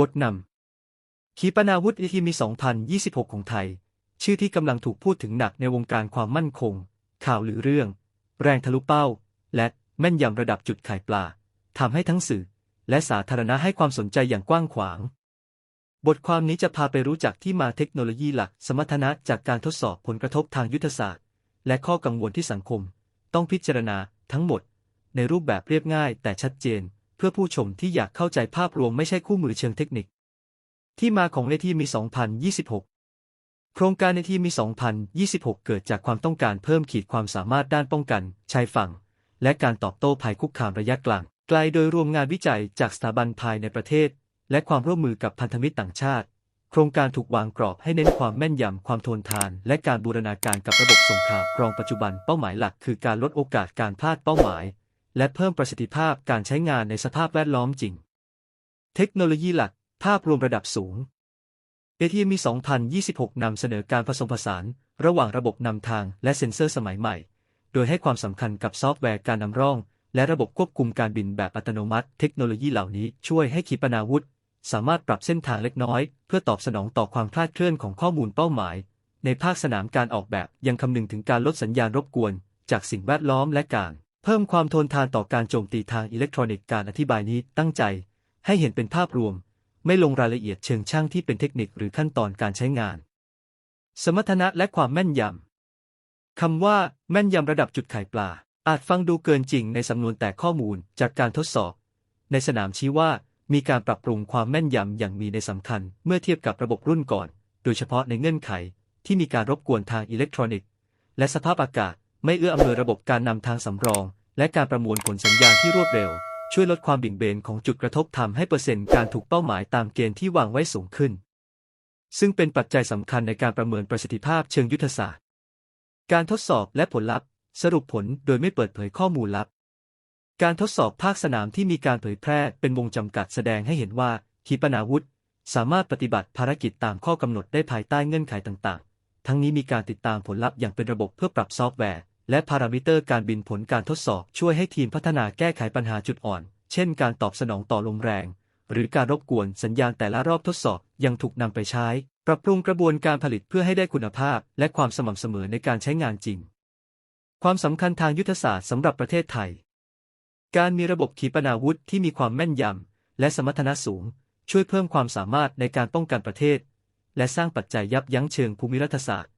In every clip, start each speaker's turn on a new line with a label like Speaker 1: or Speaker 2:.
Speaker 1: บทนำขีปนาวุธอีทีมี 2026 ของไทย ชื่อที่กำลังถูกพูดถึงหนักในวงการความมั่นคง ข่าวหรือเรื่อง แรงทะลุเป้า และแม่นยำระดับจุดไข่ปลาทำให้ทั้งสื่อ และสาธารณะให้ความสนใจอย่างกว้างขวาง บทความนี้จะพาไปรู้จักที่มาเทคโนโลยีหลัก สมรรถนะจากการทดสอบผลกระทบทางยุทธศาสตร์ และข้อกังวลที่สังคม ต้องพิจารณาทั้งหมด ในรูปแบบเรียบง่ายแต่ชัดเจน พื่อผู้ชมที่อยากเข้าใจภาพรวมไม่ใช่คู่มือเชิงเทคนิค ที่มาของในที่มี 2026 โครงการในที่มี 2026 เกิดจากความต้องการเพิ่มขีดความสามารถด้านป้องกัน ชายฝั่ง และการตอบโต้ภัยคุกคามระยะกลางไกลโดยรวมงานวิจัยจากสถาบันภายในประเทศ และความร่วมมือกับพันธมิตรต่างชาติ โครงการถูกวางกรอบให้เน้นความแม่นยำความทนทาน และการบูรณาการกับระบบส่งข่าวกรองปัจจุบันเป้าหมายหลักคือการลดโอกาสการพลาดเป้าหมาย และเพิ่มประสิทธิภาพการใช้งานในสภาพแวดล้อมจริง เทคโนโลยีหลัก ภาพรวมระดับสูง ATM 2026 นำเสนอการผสมผสาน ระหว่างระบบนำทางและเซ็นเซอร์สมัยใหม่ โดยให้ความสำคัญกับซอฟต์แวร์การนำร่อง และระบบควบคุมการบินแบบอัตโนมัติ เทคโนโลยีเหล่านี้ช่วยให้ขีปนาวุธ สามารถปรับเส้นทางเล็กน้อย เพื่อตอบสนองต่อความคลาดเคลื่อนของข้อมูลเป้าหมาย ในภาคสนามการออกแบบยังคำนึงถึงการลดสัญญาณรบกวน จากสิ่งแวดล้อมและการ เพิ่มความทนทานต่อการโจมตีทางอิเล็กทรอนิกส์การอธิบายนี้ตั้งใจ ให้เห็นเป็นภาพรวม ไม่ลงรายละเอียดเชิงช่างที่เป็นเทคนิคหรือขั้นตอนการใช้งาน สมรรถนะและความแม่นยำคำว่า แม่นยำระดับจุดไข่ปลา อาจฟังดูเกินจริงในสำนวนแต่ข้อมูลจากการทดสอบ ในสนามชี้ว่ามีการปรับปรุงความแม่นยำอย่างมีในสำคัญ เมื่อเทียบกับระบบรุ่นก่อน โดยเฉพาะในเงื่อนไขที่มีการรบกวนทางอิเล็กทรอนิกส์ และสภาพอากาศ ไม่เอื้ออำนวยระบบการนำทางสำรอง และการประมวลผลสัญญาณที่รวดเร็ว ช่วยลดความบี่งเบนของจุดกระทบทำให้เปอร์เซ็นต์การถูกเป้าหมายตามเกณฑ์ที่วางไว้สูงขึ้น ซึ่งเป็นปัจจัยสำคัญในการประเมินประสิทธิภาพเชิงยุทธศาสตร์ การทดสอบและผลลัพธ์ สรุปผลโดยไม่เปิดเผยข้อมูลลับ การทดสอบภาคสนามที่มีการเผยแพร่เป็นวงจำกัดแสดงให้เห็นว่าขีปนาวุธสามารถปฏิบัติภารกิจตามข้อกำหนดได้ภายใต้เงื่อนไขต่างๆ ทั้งนี้มีการติดตามผลลัพธ์อย่างเป็นระบบเพื่อปรับซอฟต์แวร์ และพารามิเตอร์การบินผลการทดสอบช่วยให้ทีมพัฒนาแก้ไขปัญหาจุดอ่อน เช่นการตอบสนองต่อลมแรง หรือการรบกวนสัญญาณแต่ละรอบทดสอบยังถูกนำไปใช้ ปรับปรุงกระบวนการผลิตเพื่อให้ได้คุณภาพ และความสม่ำเสมอในการใช้งานจริง ความสำคัญทางยุทธศาสตร์สำหรับประเทศไทย การมีระบบขีปนาวุธที่มีความแม่นยำและสมรรถนะสูง ช่วยเพิ่มความสามารถในการป้องกันประเทศ และสร้างปัจจัยยับยั้งเชิงภูมิรัฐศาสตร์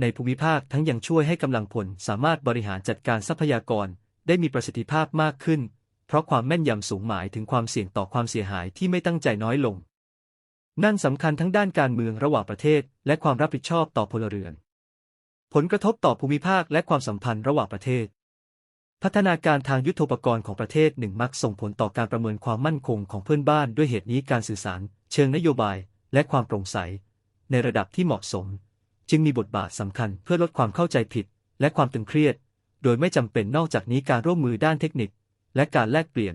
Speaker 1: ในภูมิภาคทั้งยังช่วยให้กำลังพลสามารถบริหารจัดการทรัพยากรได้มีประสิทธิภาพมากขึ้น เพราะความแม่นยำสูงหมายถึงความเสี่ยงต่อความเสียหายที่ไม่ตั้งใจน้อยลง นั่นสำคัญทั้งด้านการเมืองระหว่างประเทศ และความรับผิดชอบต่อพลเรือน ผลกระทบต่อภูมิภาคและความสัมพันธ์ระหว่างประเทศ พัฒนาการทางยุทธปกรณ์ของประเทศหนึ่งมักส่งผลต่อการประเมินความมั่นคงของเพื่อนบ้านด้วยเหตุนี้การสื่อสาร เชิงนโยบาย และความโปร่งใส ในระดับที่เหมาะสม จึงมีบทบาทสำคัญเพื่อลดความเข้าใจผิด และความตึงเครียด โดยไม่จำเป็นนอกจากนี้การร่วมมือด้านเทคนิค และการแลกเปลี่ยน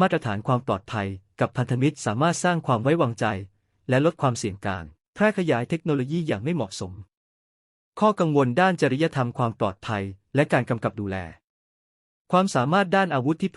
Speaker 1: มาตรฐานความปลอดภัย กับพันธมิตรสามารถสร้างความไว้วางใจ และลดความเสี่ยงการแพร่ขยายเทคโนโลยีอย่างไม่เหมาะสม ข้อกังวลด้านจริยธรรมความปลอดภัย และการกำกับดูแล ความสามารถด้านอาวุธที่